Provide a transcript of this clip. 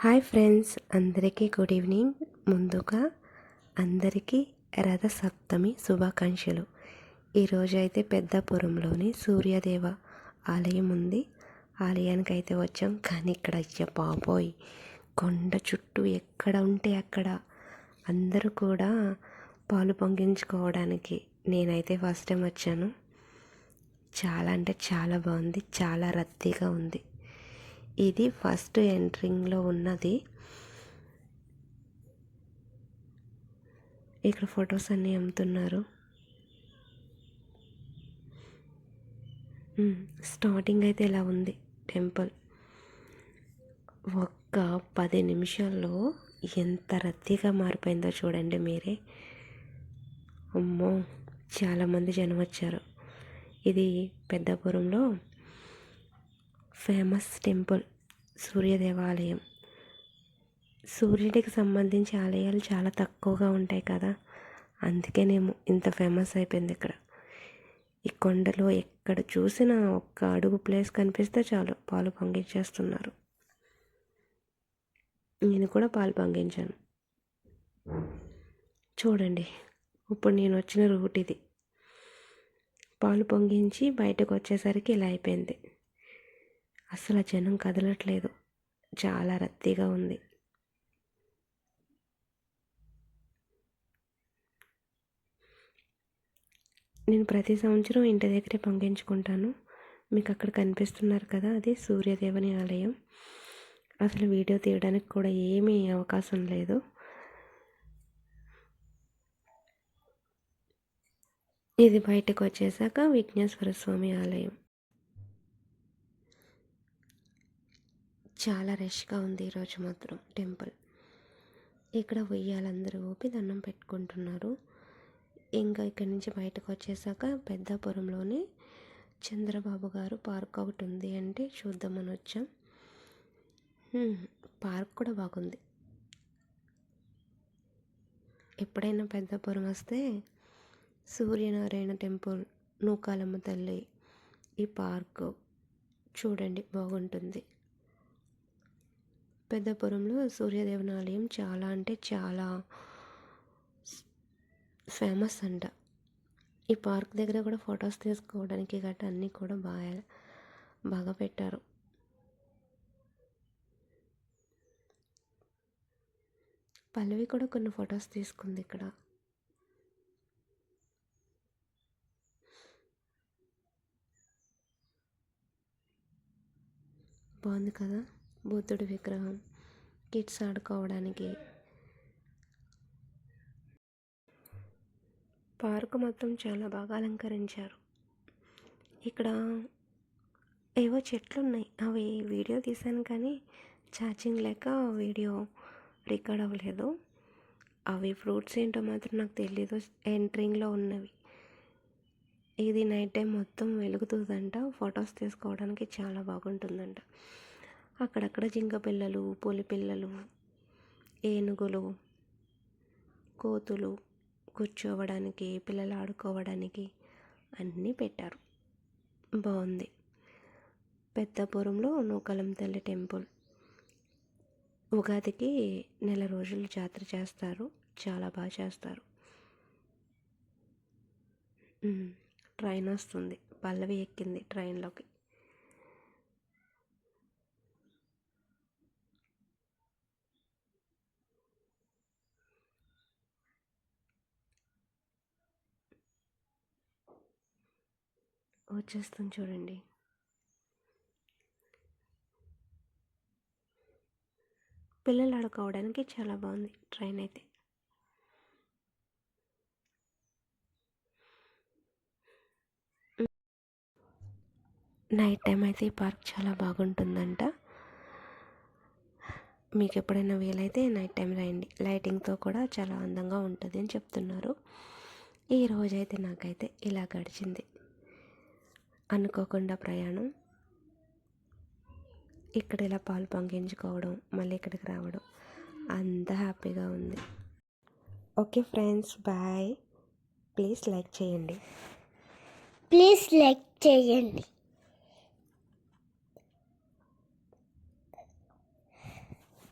Hi friends అందరికీ good evening. ముందుగా అందరికీ రథ సప్తమి శుభాకాంక్షలు ఈరోజు అయితే పెద్దపురంలోని సూర్యదేవ ఆలయం ఉంది. ఆలయానికి అయితే వచ్చాం కానీ ఇక్కడ అయ్యా బాబోయ్! కొండ చుట్టూ ఎక్కడ ఉంటే అక్కడ. అందరూ కూడా పాలు పొంగించుకోవడానికి నేనైతే ఫస్ట్ టైం వచ్చాను. చాలా అంటే చాలా బాగుంది చాలా రద్దీగా ఉంది. ఇది ఫస్ట్ ఎంట్రింగ్లో ఉన్నది. ఇక్కడ ఫొటోస్ అన్నీ అమ్ముతున్నారు. స్టార్టింగ్ అయితే ఇలా ఉంది టెంపుల్. ఒక్క పది నిమిషాల్లో ఎంత రద్దీగా మారిపోయిందో చూడండి మీరే. అమ్మో చాలామంది జనం వచ్చారు. ఇది పెద్దపురంలో ఫేమస్ టెంపుల్ సూర్య దేవాలయం. సూర్యుడికి సంబంధించి ఆలయాలు చాలా తక్కువగా ఉంటాయి కదా. అందుకేనేమో ఇంత ఫేమస్ అయిపోయింది ఇక్కడ. ఈ కొండలో ఎక్కడ చూసినా ఒక్క అడుగు ప్లేస్ కనిపిస్తే చాలు పాలు పొంగించేస్తున్నారు. నేను కూడా పాలు పొంగించాను. చూడండి ఇప్పుడు నేను వచ్చిన రూట్ ఇది. పాలు పొంగించి బయటకు వచ్చేసరికి ఇలా అయిపోయింది. అసలు జనం కదలట్లేదు. చాలా రద్దీగా ఉంది. నేను ప్రతి సంవత్సరం ఇంటి దగ్గరే పంపించుకుంటాను. మీకు అక్కడ కనిపిస్తున్నారు కదా అది సూర్యదేవుని ఆలయం. అసలు వీడియో తీయడానికి కూడా ఏమీ అవకాశం లేదు. ఇది బయటకు వచ్చేసాక విఘ్నేశ్వర స్వామి ఆలయం. చాలా రష్గా ఉంది ఈరోజు మాత్రం టెంపుల్. ఇక్కడ ఉయ్యాలందరూ ఊపి దండం పెట్టుకుంటున్నారు. ఇంకా ఇక్కడి నుంచి బయటకు వచ్చేసాక పెద్దాపురంలోనే చంద్రబాబు గారు పార్క్ ఒకటి ఉంది అంటే చూద్దామని వచ్చాం. పార్క్ కూడా బాగుంది. ఎప్పుడైనా పెద్దపురం వస్తే సూర్యనారాయణ టెంపుల్ నూకాలమ్మ తల్లి ఈ పార్కు చూడండి బాగుంటుంది. పెద్దపురంలో సూర్యదేవుని ఆలయం చాలా అంటే చాలా ఫేమస్ అంట. ఈ పార్క్ దగ్గర కూడా ఫొటోస్ తీసుకోవడానికి గట్రా అన్నీ కూడా బాగా బాగా పెట్టారు. పల్లవి కూడా కొన్ని ఫొటోస్ తీసుకుంది ఇక్కడ. బాగుంది కదా? బుద్ధుడి విగ్రహం కిడ్స్ ఆడుకోవడానికి. పార్కు మొత్తం చాలా బాగా అలంకరించారు. ఇక్కడ ఏవో చెట్లు ఉన్నాయి అవి వీడియో తీశాను కానీ ఛార్జింగ్ లేక వీడియో రికార్డ్ అవ్వలేదు. అవి ఫ్రూట్స్ ఏంటో మాత్రం నాకు తెలియదు ఎంట్రింగ్లో ఉన్నవి. ఇది నైట్ టైం మొత్తం వెలుగుతుందంట. ఫొటోస్ తీసుకోవడానికి చాలా బాగుంటుందంట. అక్కడక్కడ జింక పిల్లలు పులి పిల్లలు ఏనుగులు కోతులు కూర్చోవడానికి పిల్లలు ఆడుకోవడానికి అన్నీ పెట్టారు. బాగుంది. పెద్దపురంలో నూకలం తల్లి టెంపుల్. ఉగాదికి నెల రోజులు జాతర చేస్తారు. చాలా బాగా చేస్తారు. ట్రైన్ వస్తుంది. పల్లవి ఎక్కింది ట్రైన్లోకి. వచ్చేస్తుంది చూడండి. పిల్లలు ఆడుకోవడానికి చాలా బాగుంది ట్రైన్ అయితే. నైట్ టైం అయితే ఈ పార్క్ చాలా బాగుంటుందంట. మీకు ఎప్పుడైనా వీలైతే నైట్ టైం రండి. లైటింగ్తో కూడా చాలా అందంగా ఉంటుంది అని చెప్తున్నారు. ఈ రోజైతే నాకైతే ఇలా గడిచింది. అనుకోకుండా ప్రయాణం. ఇక్కడ ఇలా పాలు పంకించుకోవడం మళ్ళీ ఇక్కడికి రావడం అంత హ్యాపీగా ఉంది. Okay friends bye. Please like చేయండి. ప్లీజ్ లైక్ చేయండి.